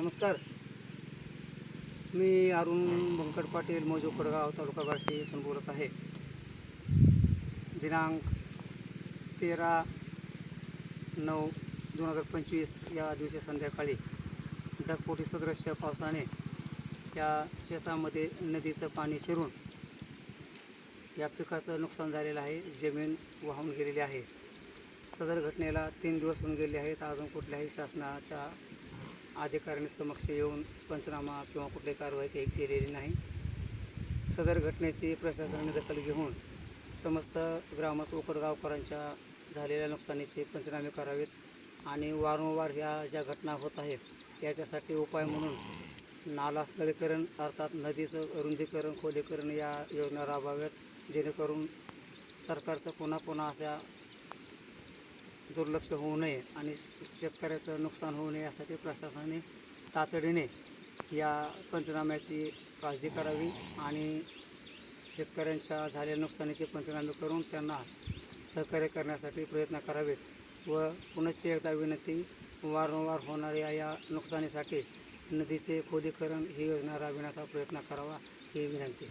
नमस्कार. मी अरुण बंकट पाटील मोजो कडगाव तालुका बार्शी इथून बोलत आहे. दिनांक तेरा नऊ दोन हजार पंचवीस या दिवशी संध्याकाळी ढगपोटी सदृश्य पावसाने त्या शेतामध्ये नदीचं पाणी शिरून या पिकाचं नुकसान झालेलं आहे. जमीन वाहून गेलेली आहे. सदर घटनेला तीन दिवस होऊन गेले आहेत. अजून कुठल्याही शासनाच्या अधिकाऱ्यांनी समक्ष येऊन पंचनामा किंवा कुठली कारवाई काही केलेली नाही. सदर घटनेची प्रशासनाने दखल घेऊन समस्त ग्रामस्थ उकडगावकरांच्या झालेल्या नुकसानीचे पंचनामे करावेत आणि वारंवार ह्या ज्या घटना होत आहेत याच्यासाठी उपाय म्हणून नाला स्थळीकरण अर्थात नदीचं रुंदीकरण खोलीकरण या योजना राबवाव्यात जेणेकरून सरकारचं पुन्हा पुन्हा अशा दुर्लक्ष होऊ नये आणि शेतकऱ्याचं नुकसान होऊ नये यासाठी प्रशासनाने तातडीने या पंचनाम्याची काळजी करावी आणि शेतकऱ्यांच्या झालेल्या नुकसानीचे पंचनामे करून त्यांना सहकार्य करण्यासाठी प्रयत्न करावेत व पुनश्च एकदा विनंती वारंवार होणाऱ्या या नुकसानीसाठी नदीचे खोदीकरण ही योजना राबविण्याचा प्रयत्न करावा ही विनंती.